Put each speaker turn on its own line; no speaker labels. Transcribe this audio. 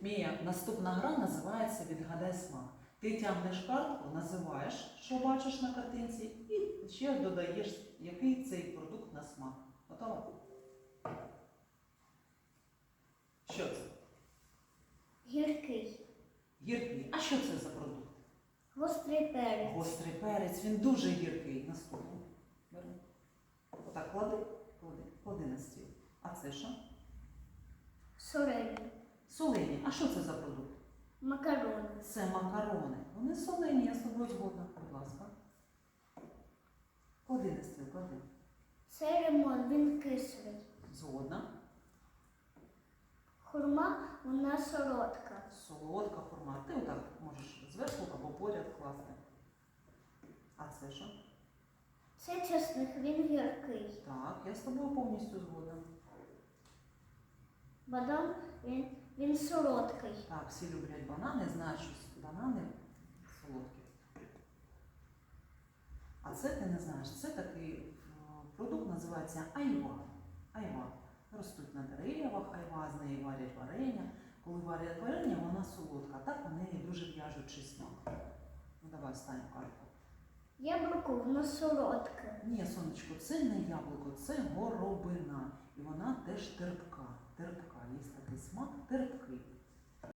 Мія, наступна гра називається Відгадай смак. Ти тягнеш картку, називаєш, що бачиш на картинці, і ще додаєш, який цей продукт на смак. Готова? Що це?
Гіркий.
Гіркий. А що це за продукт?
Гострий перець.
Гострий перець, він дуже гіркий. Наступний. Бери. Отак клади, клади, клади на стіл. А це що?
Солені.
А що це за продукт?
Макарони.
Це макарони. Вони солені, я з тобою згодна. Будь ласка. Клади на стіл, клади.
Цей лимон, він кислий.
Згодна.
Хурма, вона солодка.
Солодка форма. Ти отак можеш зверху або поряд класти. А це що?
Це чесник, він гіркий.
Так, я з тобою повністю згодна.
Бадам, він, він солодкий.
Так, всі люблять банани, знають, що банани солодкі. А це ти не знаєш. Це такий е, продукт називається айва. Айва. Ростуть на деревах, айва, з неї варять варення. Коли варять варення, вона солодка, так у неї дуже в'яжучий смак. Ну давай останню карту.
Яблуко, воно солодке.
Ні, сонечко, це не яблуко, це горобина. І вона теж терпка. Терпка. Терпкий.